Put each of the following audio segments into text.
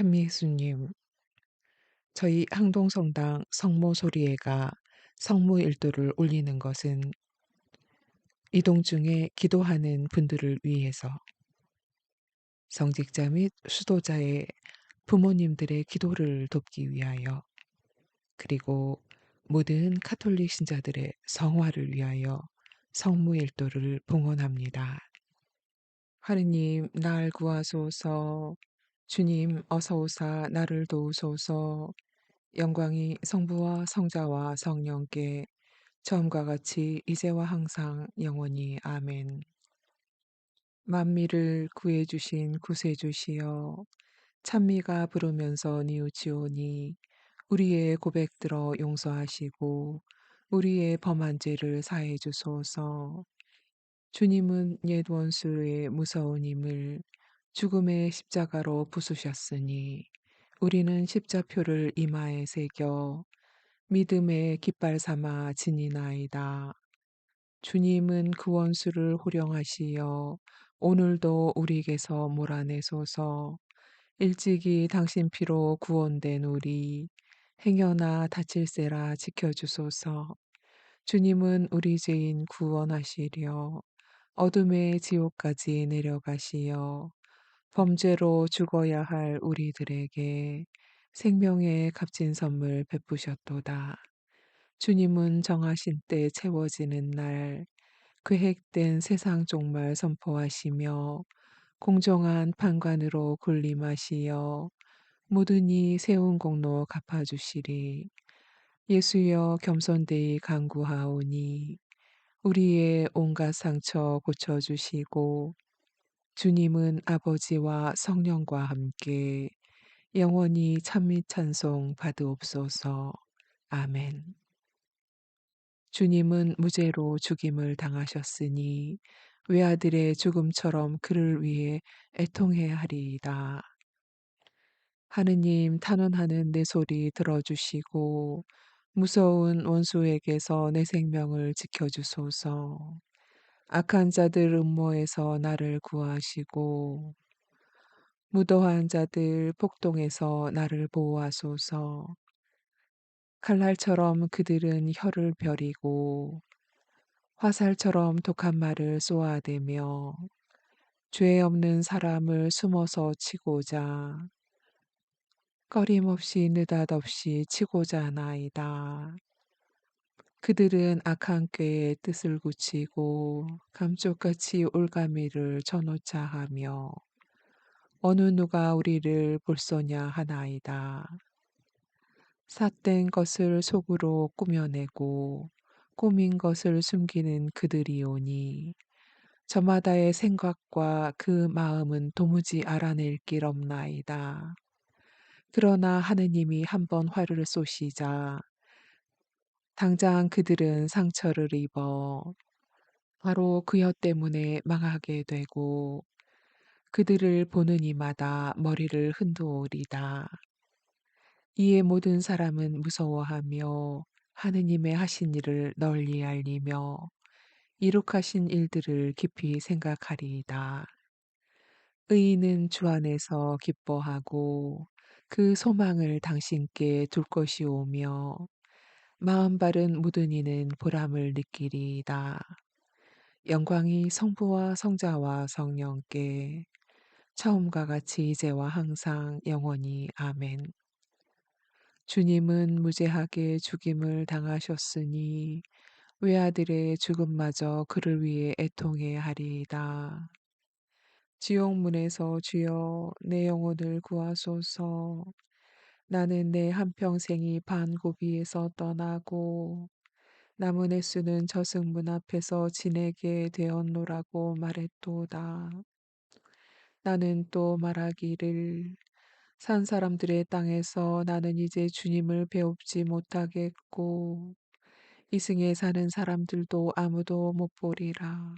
찬미 예수님, 저희 항동성당 성모 소리회가 성모 일도를 올리는 것은 이동 중에 기도하는 분들을 위해서. 성직자 및 수도자의 부모님들의 기도를 돕기 위하여 그리고 모든 카톨릭 신자들의 성화를 위하여 성모 일도를 봉헌합니다. 하느님 날 구하소서 주님 어서 오사 나를 도우소서 영광이 성부와 성자와 성령께 처음과 같이 이제와 항상 영원히 아멘. 만미를 구해 주신 구세주시여 찬미가 부르면서 니우치오니 우리의 고백 들어 용서하시고 우리의 범한 죄를 사해 주소서. 주님은 옛 원수의 무서운 힘을 죽음의 십자가로 부수셨으니 우리는 십자표를 이마에 새겨 믿음의 깃발 삼아 지니나이다. 주님은 그 원수를 호령하시어 오늘도 우리에게서 몰아내소서 일찍이 당신 피로 구원된 우리 행여나 다칠세라 지켜주소서 주님은 우리 죄인 구원하시려 어둠의 지옥까지 내려가시어 범죄로 죽어야 할 우리들에게 생명의 값진 선물 베푸셨도다. 주님은 정하신 때 채워지는 날 계획된 세상 종말 선포하시며 공정한 판관으로 군림하시어 모든 이 세운 공로 갚아주시리. 예수여 겸손되이 간구하오니 우리의 온갖 상처 고쳐주시고 주님은 아버지와 성령과 함께 영원히 찬미 찬송 받으옵소서. 아멘. 주님은 무죄로 죽임을 당하셨으니 외아들의 죽음처럼 그를 위해 애통해야 하리이다. 하느님 탄원하는 내 소리 들어주시고 무서운 원수에게서 내 생명을 지켜주소서. 악한 자들 음모에서 나를 구하시고 무도한 자들 폭동에서 나를 보호하소서. 칼날처럼 그들은 혀를 벼리고 화살처럼 독한 말을 쏘아대며 죄 없는 사람을 숨어서 치고자 꺼림없이 느닷없이 치고자 하나이다. 그들은 악한 꾀의 뜻을 굳히고 감쪽같이 올가미를 쳐놓자 하며 어느 누가 우리를 볼소냐 하나이다. 삿된 것을 속으로 꾸며내고 꾸민 것을 숨기는 그들이오니 저마다의 생각과 그 마음은 도무지 알아낼 길 없나이다. 그러나 하느님이 한번 화를 쏘시자 당장 그들은 상처를 입어 바로 그 혀 때문에 망하게 되고 그들을 보는 이마다 머리를 흔두오리다. 이에 모든 사람은 무서워하며 하느님의 하신 일을 널리 알리며 이룩하신 일들을 깊이 생각하리이다. 의인은 주 안에서 기뻐하고 그 소망을 당신께 둘 것이오며 마음 바른 모든 이는 보람을 느끼리이다. 영광이 성부와 성자와 성령께 처음과 같이 이제와 항상 영원히 아멘. 주님은 무죄하게 죽임을 당하셨으니 외아들의 죽음마저 그를 위해 애통해 하리이다. 지옥문에서 주여 내 영혼을 구하소서. 나는 내 한평생이 반고비에서 떠나고 남은 횟수는 저승문 앞에서 지내게 되었노라고 말했도다. 나는 또 말하기를 산 사람들의 땅에서 나는 이제 주님을 배웁지 못하겠고 이승에 사는 사람들도 아무도 못 보리라.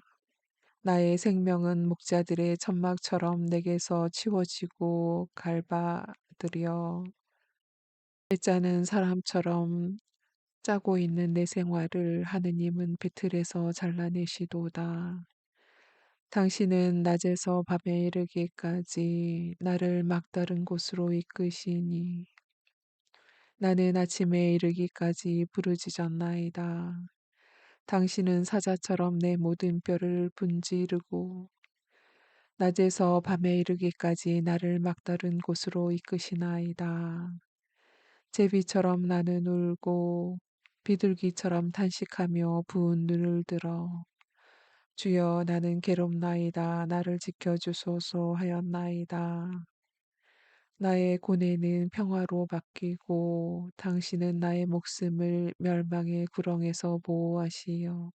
나의 생명은 목자들의 천막처럼 내게서 치워지고 갈바들여 짜는 사람처럼 짜고 있는 내 생활을 하느님은 배틀에서 잘라내시도다. 당신은 낮에서 밤에 이르기까지 나를 막다른 곳으로 이끄시니 나는 아침에 이르기까지 부르짖었나이다. 당신은 사자처럼 내 모든 뼈를 분지르고 낮에서 밤에 이르기까지 나를 막다른 곳으로 이끄시나이다. 제비처럼 나는 울고 비둘기처럼 탄식하며 부은 눈을 들어 주여 나는 괴롭나이다 나를 지켜주소서 하였나이다. 나의 고뇌는 평화로 바뀌고 당신은 나의 목숨을 멸망의 구렁에서 보호하시어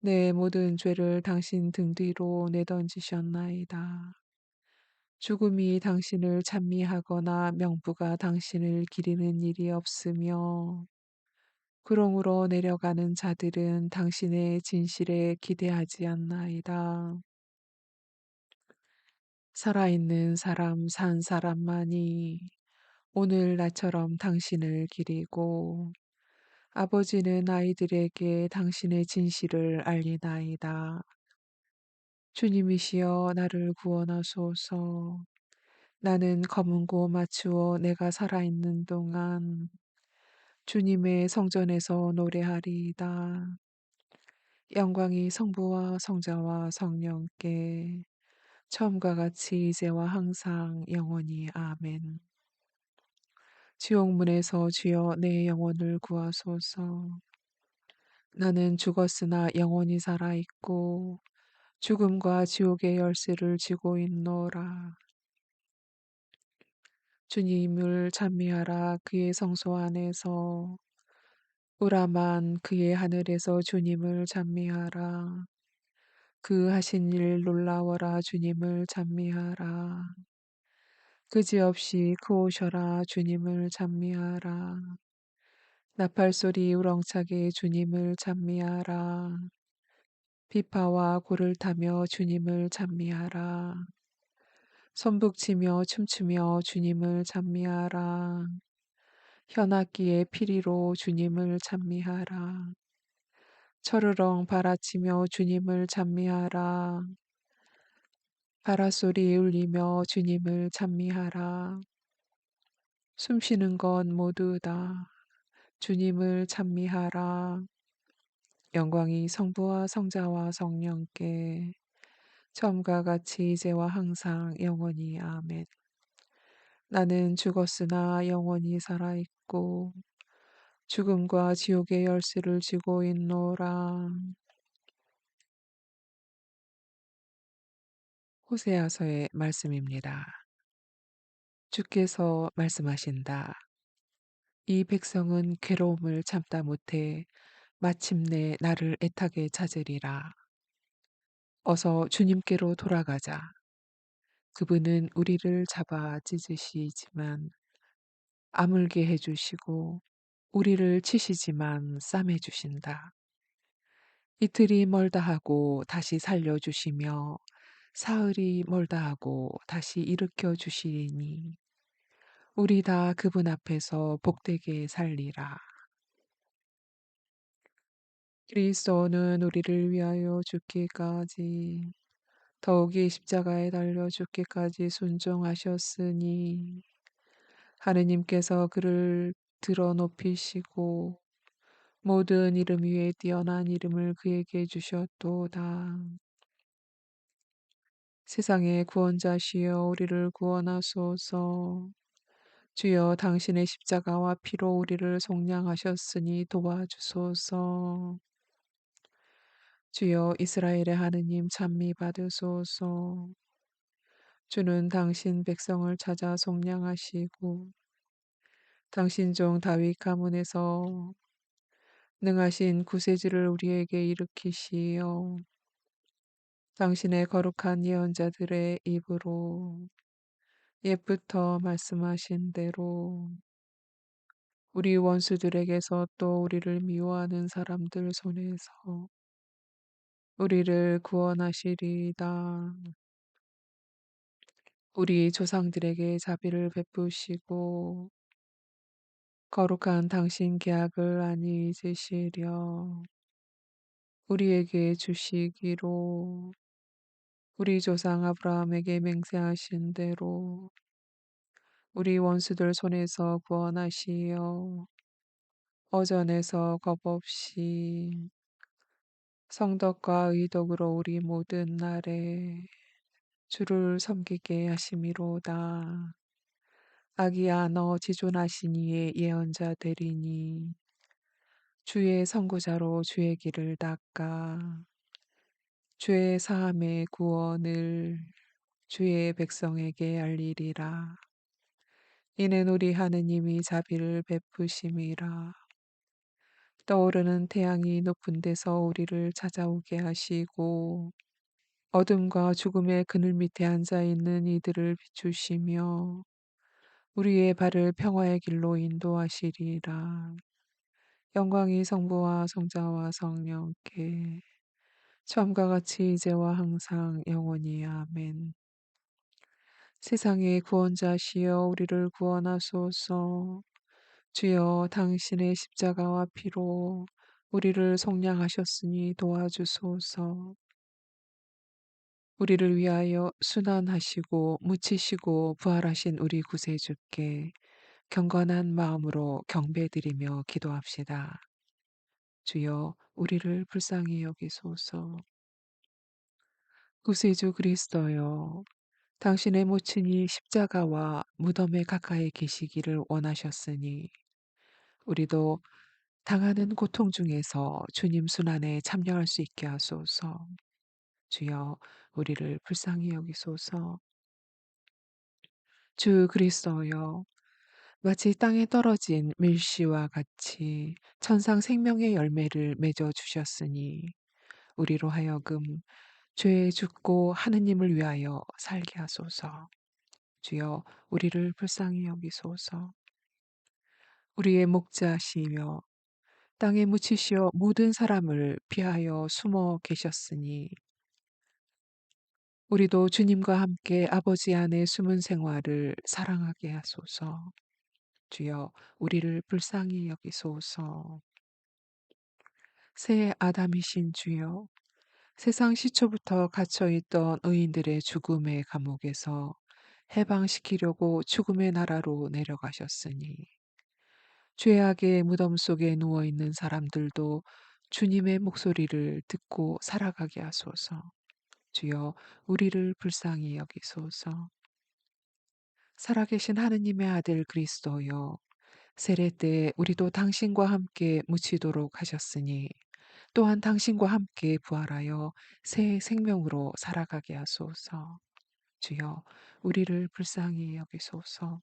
내 모든 죄를 당신 등 뒤로 내던지셨나이다. 죽음이 당신을 찬미하거나 명부가 당신을 기리는 일이 없으며 구렁으로 내려가는 자들은 당신의 진실에 기대하지 않나이다. 살아있는 사람 산 사람만이 오늘 나처럼 당신을 기리고 아버지는 아이들에게 당신의 진실을 알리나이다. 주님이시여 나를 구원하소서. 나는 검은 고 맞추어 내가 살아있는 동안 주님의 성전에서 노래하리이다. 영광이 성부와 성자와 성령께 처음과 같이 이제와 항상 영원히 아멘. 지옥문에서 주여 내 영혼을 구하소서. 나는 죽었으나 영원히 살아있고 죽음과 지옥의 열쇠를 쥐고 있노라. 주님을 찬미하라 그의 성소 안에서 우라만 그의 하늘에서 주님을 찬미하라. 그 하신 일 놀라워라 주님을 찬미하라. 그지없이 크오셔라 주님을 찬미하라. 나팔 소리 우렁차게 주님을 찬미하라. 비파와 고를 타며 주님을 찬미하라. 손북치며 춤추며 주님을 찬미하라. 현악기의 피리로 주님을 찬미하라. 철으렁 바라치며 주님을 찬미하라. 바라소리 울리며 주님을 찬미하라. 숨쉬는 건 모두 다 주님을 찬미하라. 영광이 성부와 성자와 성령께 처음과 같이 이제와 항상 영원히 아멘. 나는 죽었으나 영원히 살아있고 죽음과 지옥의 열쇠를 쥐고 있노라. 호세아서의 말씀입니다. 주께서 말씀하신다. 이 백성은 괴로움을 참다 못해 마침내 나를 애타게 찾으리라. 어서 주님께로 돌아가자. 그분은 우리를 잡아 찢으시지만 아물게 해주시고 우리를 치시지만 싸매 주신다. 이틀이 멀다 하고 다시 살려 주시며 사흘이 멀다 하고 다시 일으켜 주시니 우리 다 그분 앞에서 복되게 살리라. 그리스도는 우리를 위하여 죽기까지 더욱이 십자가에 달려 죽기까지 순종하셨으니 하느님께서 그를 들어 높이시고 모든 이름 위에 뛰어난 이름을 그에게 주셨도다. 세상의 구원자시여 우리를 구원하소서. 주여 당신의 십자가와 피로 우리를 속량하셨으니 도와주소서. 주여 이스라엘의 하느님 찬미 받으소서. 주는 당신 백성을 찾아 속량하시고 당신 종 다윗 가문에서 능하신 구세주를 우리에게 일으키시어 당신의 거룩한 예언자들의 입으로 옛부터 말씀하신 대로 우리 원수들에게서 또 우리를 미워하는 사람들 손에서 우리를 구원하시리이다. 우리 조상들에게 자비를 베푸시고 거룩한 당신 계약을 안히 잊으시려 우리에게 주시기로 우리 조상 아브라함에게 맹세하신 대로 우리 원수들 손에서 구원하시어 어전에서 겁 없이 성덕과 의덕으로 우리 모든 날에 주를 섬기게 하심이로다. 아기야 너 지존하신 이의 예언자 되리니 주의 선구자로 주의 길을 닦아 주의 사함의 구원을 주의 백성에게 알리리라. 이는 우리 하느님이 자비를 베푸심이라. 떠오르는 태양이 높은 데서 우리를 찾아오게 하시고 어둠과 죽음의 그늘 밑에 앉아 있는 이들을 비추시며 우리의 발을 평화의 길로 인도하시리라. 영광이 성부와 성자와 성령께 처음과 같이 이제와 항상 영원히 아멘. 세상의 구원자시여 우리를 구원하소서. 주여 당신의 십자가와 피로 우리를 속량하셨으니 도와주소서. 우리를 위하여 순환하시고 묻히시고 부활하신 우리 구세주께 경건한 마음으로 경배드리며 기도합시다. 주여 우리를 불쌍히 여기소서. 구세주 그리스도여 당신의 모친이 십자가와 무덤에 가까이 계시기를 원하셨으니 우리도 당하는 고통 중에서 주님 순환에 참여할 수 있게 하소서. 주여 우리를 불쌍히 여기소서. 주 그리스도여 마치 땅에 떨어진 밀씨와 같이 천상 생명의 열매를 맺어 주셨으니 우리로 하여금 죄에 죽고 하느님을 위하여 살게 하소서. 주여 우리를 불쌍히 여기소서. 우리의 목자시며 땅에 묻히시어 모든 사람을 피하여 숨어 계셨으니 우리도 주님과 함께 아버지 안에 숨은 생활을 사랑하게 하소서. 주여 우리를 불쌍히 여기소서. 새 아담이신 주여 세상 시초부터 갇혀있던 의인들의 죽음의 감옥에서 해방시키려고 죽음의 나라로 내려가셨으니 죄악의 무덤 속에 누워 있는 사람들도 주님의 목소리를 듣고 살아가게 하소서. 주여 우리를 불쌍히 여기소서. 살아계신 하느님의 아들 그리스도여 세례 때 우리도 당신과 함께 묻히도록 하셨으니 또한 당신과 함께 부활하여 새 생명으로 살아가게 하소서. 주여 우리를 불쌍히 여기소서.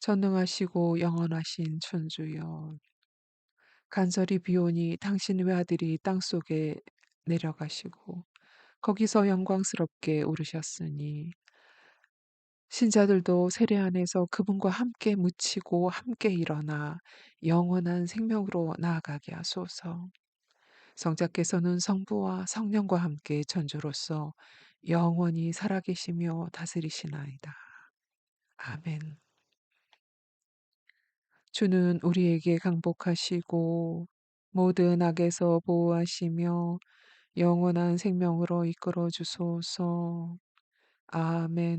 전능하시고 영원하신 천주여 간절히 비오니 당신 외아들이 땅속에 내려가시고 거기서 영광스럽게 오르셨으니 신자들도 세례 안에서 그분과 함께 묻히고 함께 일어나 영원한 생명으로 나아가게 하소서. 성자께서는 성부와 성령과 함께 천주로서 영원히 살아계시며 다스리시나이다. 아멘. 주는 우리에게 강복하시고 모든 악에서 보호하시며 영원한 생명으로 이끌어 주소서. 아멘.